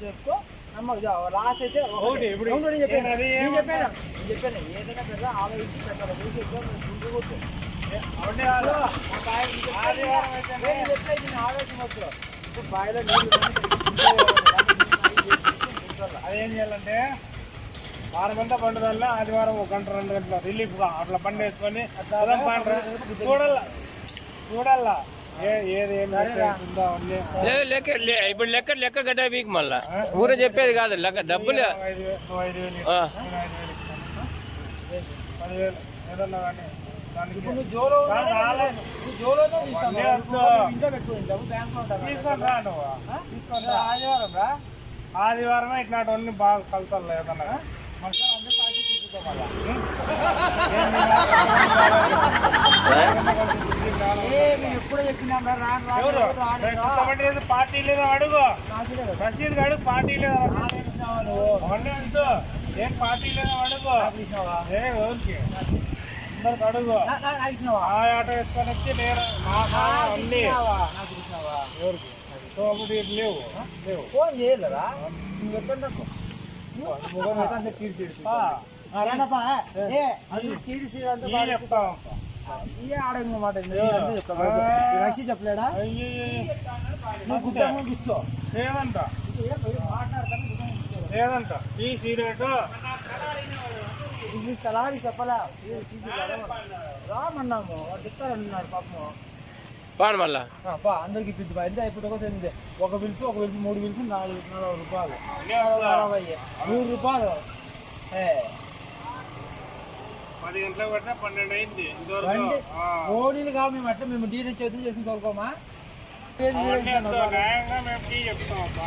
చేసుకో నమ్మకు లాస్ట్ అయితే ఒకటి, ఇప్పుడు నేను చెప్పాను. నేను? చెప్పాను. నేను చెప్పాను. ఏదైనా పెద్ద ఆలోచించి పెట్టాలి గుండు కొట్టు. నేను ఇప్పుడు వేయాలి. అదేం. చేయాలంటే వారం అంతా పండుదల్ల ఆదివారం ఒక గంట రెండు గంటల రిలీఫ్గా అట్లా పండు వేసుకొని చూడాల చూడాల ఏ ఏది ఏం ఉందో అన్నీ లేదు లెక్క లే- ఇప్పుడు లెక్క లెక్క గడ్డ మీకు మళ్ళా. ఊరే చెప్పేది కాదు లెక్క డబ్బులు. ఇంట్లో. ఆదివారం ఇట్లాంటివన్నీ బాగా కలుతారు ఏదన్నా మళ్ళీ అందరూ పార్టీ తీసుకుంటాం మళ్ళా ఏ మేము ఎప్పుడో చెప్పినాం రా రాను రాను ఎవరు? పార్టీ లేదా అడుగు. రసీద్ గాడు పార్టీ లేదా ఏం పార్టీ లేదా అడుగు? ఏ ఎవరికి అందరికి అడుగు? ఆ ఆటో వేసుకొని వచ్చి నేను అన్ని? ఎవరికి? సో అప్పుడు లేవు. లేవు. ఫోన్ చేయలేదా? నువ్వు ఎక్కడ అంతా కీర్తి ఆ, రానప్పా ఏ అది కీర్తి అంతా ఈ బాగా చెప్తాం ఈ ఆడంగా మాట ఇది. ఏ. అంతే చెప్తా బయట. ఈ రషీ చెప్పలేడా కూర్చో లేదంట. లేదంట ఈ సిగరెట్ ఇది సలహాలు చెప్పలా రామన్నాము చెప్తారన్నారు పాపం పాడు మళ్ళా. ఆ, బా అందరికి పిద్దు ఎంత అయిపోతే కూడా తెలియదు ఒక పిలుసు ఒక పిలుసు మూడు పిలుసు నాలుగు నలభై రూపాయలు. అరవై నూరు రూపాయలు. ఏ. పది గంటలకు పెడితే పన్నెండు అయింది ఇంతవరకు. బండి ఆ. ఓడీలు కావు మేము అట్లా మేము డీలే చేతులు చేసి కోరుకోమా న్యాయంగా మేము టీ చెప్తాం వస్తా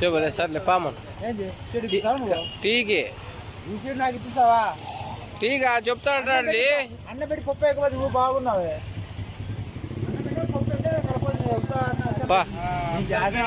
చెప్పలే సర్లే పామను టీకి. చెడు నాకు ఇప్పిస్తావా? టీకా చెప్తానండి అన్న పెట్టి పప్పు ఎక్కబోతే నువ్వు బాగున్నావే. అన్న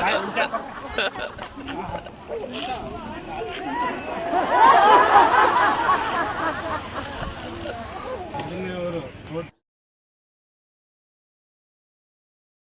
Hãy subscribe cho không bỏ